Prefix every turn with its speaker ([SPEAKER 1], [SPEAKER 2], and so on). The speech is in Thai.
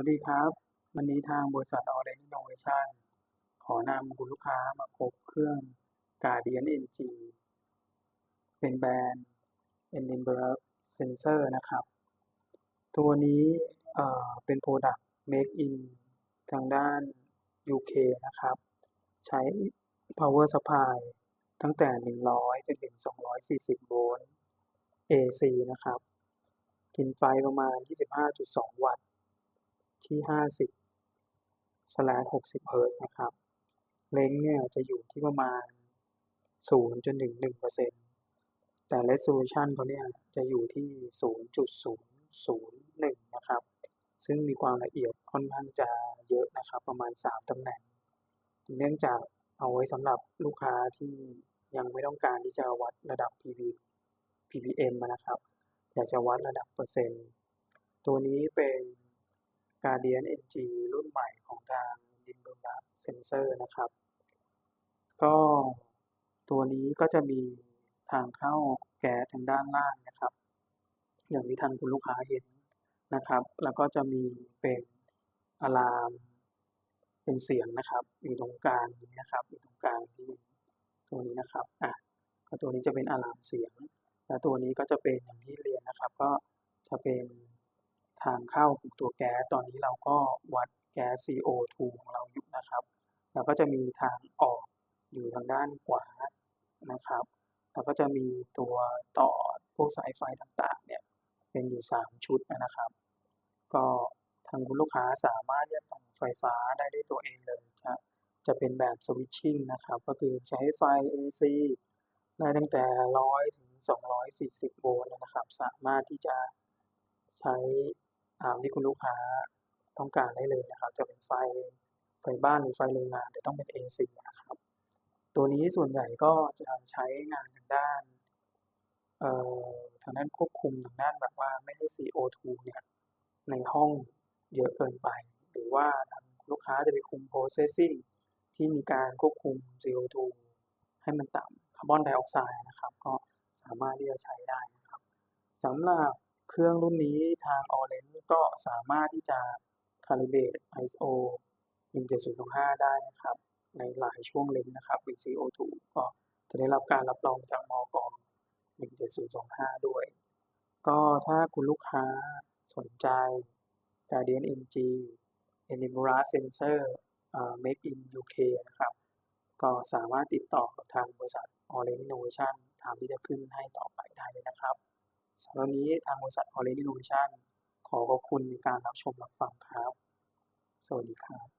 [SPEAKER 1] วัสดีครับ วันนี้ทางบริษัท Orange Innovation ขอนำคุณลูกค้ามาพบเครื่อง Guardian NG เป็นแบรนด์ Edinburgh Sensor นะครับ ตัวนี้เอ่อเป็น Product Make in ทางด้าน UK นะครับ ใช้ Power Supply ตั้งแต่ 100 จนถึง 240 โวลต์ AC นะครับ กินไฟประมาณ 25.2 วัตต์ ที่ 50 60เฮิร์ตซ์นะครับ เลนส์เนี่ยจะอยู่ที่ประมาณ 0 จนถึง1%แต่ Resolution เขาเนี่ยจะอยู่ที่ 0.001 นะครับ ซึ่งมีความละเอียดค่อนข้างจะเยอะนะครับ ประมาณ 3 ตำแหน่ง เนื่องจากเอาไว้สำหรับลูกค้าที่ยังไม่ต้องการที่จะวัดระดับ PV ppm นะครับ อยากจะวัดระดับเปอร์เซ็นต์ ตัวนี้เป็น Guardian NG รุ่นใหม่ของทาง Edinburgh Sensor นะครับ ก็ตัวนี้ก็จะมีทางเข้าแก๊สทางด้านล่างนะครับ อย่างที่ทางคุณลูกค้าเห็นนะครับ แล้วก็จะมีเป็นอะลามเป็นเสียงนะครับอยู่ตรงกลางนี้นะครับอยู่ตรงกลางที่ตัวนี้นะครับอะก็ตัวนี้จะเป็นอะลามเสียง และตัวนี้ก็จะเป็นอย่างที่เรียนนะครับ ก็จะเป็น ทางเข้าของตัวแก๊สตอนนี้เราก็วัดแก๊ส CO2 ของเราอยู่นะครับ แล้วก็จะมีทางออกอยู่ทางด้านขวานะครับ แล้วก็จะมีตัวต่อพวกสายไฟต่างๆเนี่ยเป็นอยู่ 3 ชุดนะครับ ก็ทางคุณลูกค้าสามารถที่จะต่อไฟฟ้าได้ด้วยตัวเองเลยจะจะเป็นแบบ switching นะครับ ก็คือใช้ไฟ AC ได้ตั้งแต่ 100 ถึง 240 โวลต์นะครับ สามารถที่จะใช้ ตามที่คุณลูกค้าต้องการได้เลยนะครับ จะเป็นไฟไฟบ้านหรือไฟโรงงานแต่ต้องเป็น AC นะครับ ตัวนี้ส่วนใหญ่ก็จะใช้งานทางด้านเอ่อทางด้านควบคุมทางด้านแบบว่าไม่ให้ CO2 เนี่ยในห้องเยอะเกินไป หรือว่าทางลูกค้าจะไปคุม processing ที่มีการควบคุม CO2 ให้มันต่ำคาร์บอนไดออกไซด์นะครับ ก็สามารถที่จะใช้ได้นะครับสำหรับ เครื่องรุ่นนี้ทาง Orange ก็สามารถที่จะ calibrate ISO 17025ได้นะครับ ในหลายช่วงเลนส์นะครับ with CO2 ก็จะได้รับการรับรองจากมอก17025 ด้วย ก็ถ้าคุณลูกค้าสนใจ Guardian NG Edinburgh Sensor เอ่อ Made in UK นะครับ ก็สามารถติดต่อกับทางบริษัท Orange Innovation ตามที่จะขึ้นให้ต่อไปได้เลยนะครับ สำหรับนนี้ทางบริษัท Orange Innovation ขอขอบคุณในการรับชมรับฟังครับ สวัสดีครับ